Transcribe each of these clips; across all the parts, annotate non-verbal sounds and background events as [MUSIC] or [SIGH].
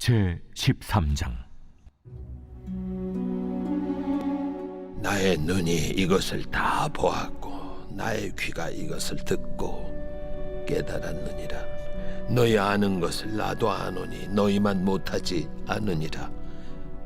제 13장. 나의 눈이 이것을 다 보았고 나의 귀가 이것을 듣고 깨달았느니라. 너희 아는 것을 나도 아노니 너희만 못하지 않느니라.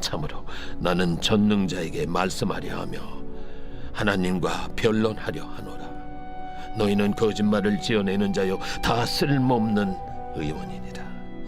참으로 나는 전능자에게 말씀하려 하며 하나님과 변론하려 하노라. 너희는 거짓말을 지어내는 자요 다 쓸모없는 의원이니라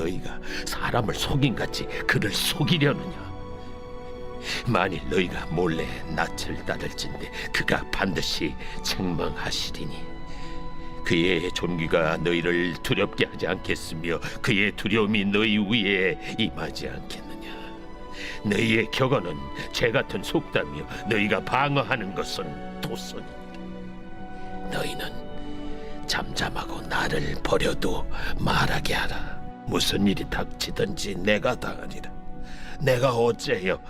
너희가 사람을 속임같이 그를 속이려느냐? 만일 너희가 몰래 낯을 따를진데 그가 반드시 책망하시리니 그의 존귀가 너희를 두렵게 하지 않겠으며 그의 두려움이 너희 위에 임하지 않겠느냐? 너희의 격언은 죄 같은 속담이요. 너희가 방어하는 것은 도선이니라. 너희는 잠잠하고 나를 버려도 말하게 하라 무슨 일이 닥치든지 내가 당하리라 내가 어째요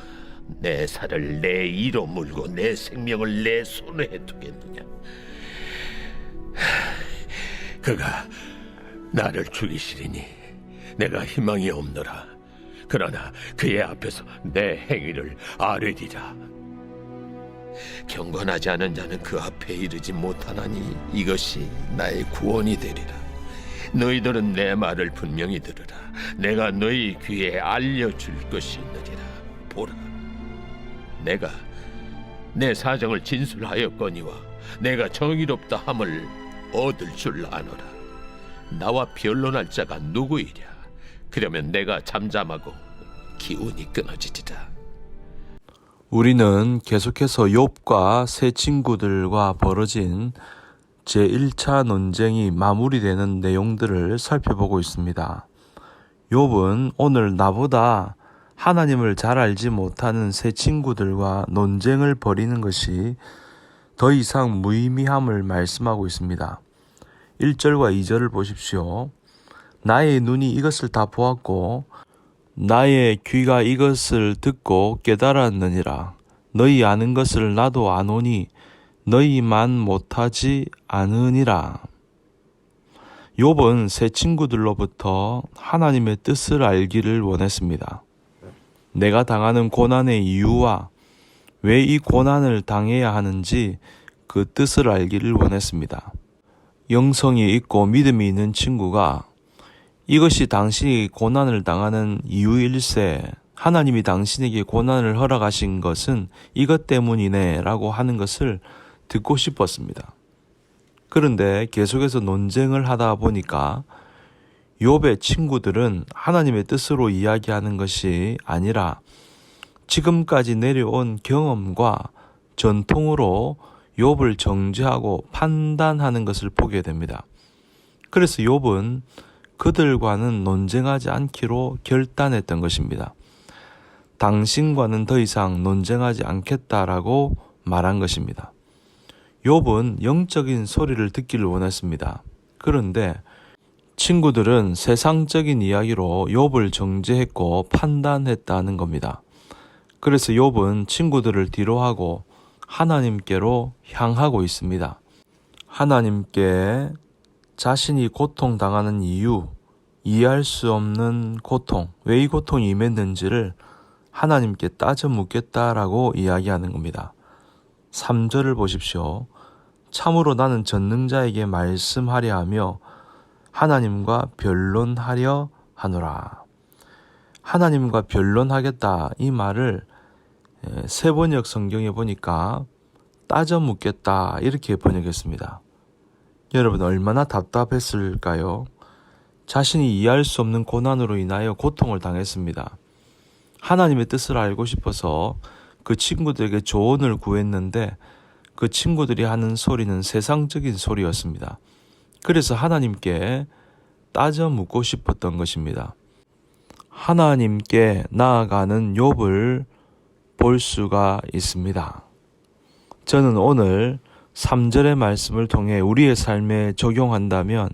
내 살을 내 이로 물고 내 생명을 내 손에 두겠느냐? 하, [SIGHS] 그가 나를 죽이시리니 내가 희망이 없노라. 그러나 그의 앞에서 내 행위를 아뢰리라. 경건하지 않은 자는 그 앞에 이르지 못하나니 이것이 나의 구원이 되리라. 너희들은 내 말을 분명히 들으라. 내가 너희 귀에 알려줄 것이 있느니라. 보라. 내가 내 사정을 진술하였거니와 내가 정의롭다 함을 얻을 줄 아노라. 나와 변론할 자가 누구이랴? 그러면 내가 잠잠하고 기운이 끊어지리라. 우리는 계속해서 욥과 세 친구들과 벌어진 제1차 논쟁이 마무리되는 내용들을 살펴보고 있습니다. 욥은 오늘 나보다 하나님을 잘 알지 못하는 세 친구들과 논쟁을 벌이는 것이 더 이상 무의미함을 말씀하고 있습니다. 1절과 2절을 보십시오. 나의 눈이 이것을 다 보았고 나의 귀가 이것을 듣고 깨달았느니라. 너희 아는 것을 나도 아노니 너희만 못하지 않으니라. 욥은 세 친구들로부터 하나님의 뜻을 알기를 원했습니다. 내가 당하는 고난의 이유와 왜 이 고난을 당해야 하는지 그 뜻을 알기를 원했습니다. 영성이 있고 믿음이 있는 친구가 이것이 당신이 고난을 당하는 이유일세 하나님이 당신에게 고난을 허락하신 것은 이것 때문이네 라고 하는 것을 듣고 싶었습니다. 그런데 계속해서 논쟁을 하다 보니까 욥의 친구들은 하나님의 뜻으로 이야기하는 것이 아니라 지금까지 내려온 경험과 전통으로 욥을 정죄하고 판단하는 것을 보게 됩니다. 그래서 욥은 그들과는 논쟁하지 않기로 결단했던 것입니다. 당신과는 더 이상 논쟁하지 않겠다라고 말한 것입니다. 욥은 영적인 소리를 듣기를 원했습니다. 그런데 친구들은 세상적인 이야기로 욥을 정죄했고 판단했다는 겁니다. 그래서 욥은 친구들을 뒤로하고 하나님께로 향하고 있습니다. 하나님께 자신이 고통당하는 이유, 이해할 수 없는 고통, 왜 이 고통이 임했는지를 하나님께 따져 묻겠다라고 이야기하는 겁니다. 3절을 보십시오. 참으로 나는 전능자에게 말씀하려 하며 하나님과 변론하려 하노라. 하나님과 변론하겠다 이 말을 세번역 성경에 보니까 따져 묻겠다 이렇게 번역했습니다. 여러분 얼마나 답답했을까요? 자신이 이해할 수 없는 고난으로 인하여 고통을 당했습니다. 하나님의 뜻을 알고 싶어서 그 친구들에게 조언을 구했는데 그 친구들이 하는 소리는 세상적인 소리였습니다. 그래서 하나님께 따져 묻고 싶었던 것입니다. 하나님께 나아가는 욥을 볼 수가 있습니다. 저는 오늘 3절의 말씀을 통해 우리의 삶에 적용한다면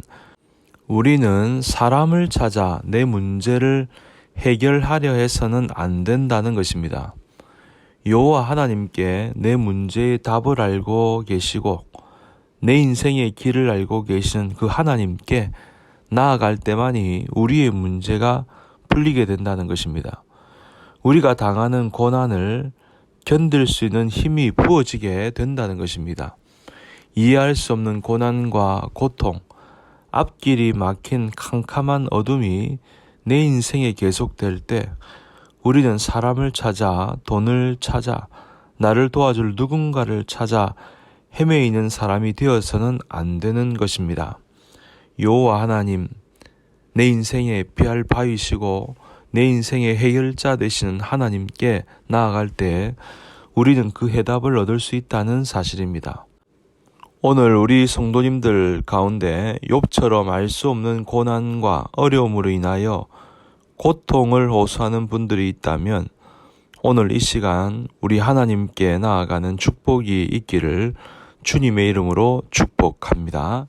우리는 사람을 찾아 내 문제를 해결하려 해서는 안 된다는 것입니다. 여호와 하나님께 내 문제의 답을 알고 계시고 내 인생의 길을 알고 계시는 그 하나님께 나아갈 때만이 우리의 문제가 풀리게 된다는 것입니다. 우리가 당하는 고난을 견딜 수 있는 힘이 부어지게 된다는 것입니다. 이해할 수 없는 고난과 고통, 앞길이 막힌 캄캄한 어둠이 내 인생에 계속될 때 우리는 사람을 찾아 돈을 찾아 나를 도와줄 누군가를 찾아 헤매이는 사람이 되어서는 안 되는 것입니다. 여호와 하나님, 내 인생의 피할 바위시고 내 인생의 해결자 되시는 하나님께 나아갈 때 우리는 그 해답을 얻을 수 있다는 사실입니다. 오늘 우리 성도님들 가운데 욥처럼 알 수 없는 고난과 어려움으로 인하여 고통을 호소하는 분들이 있다면 오늘 이 시간 우리 하나님께 나아가는 축복이 있기를 주님의 이름으로 축복합니다.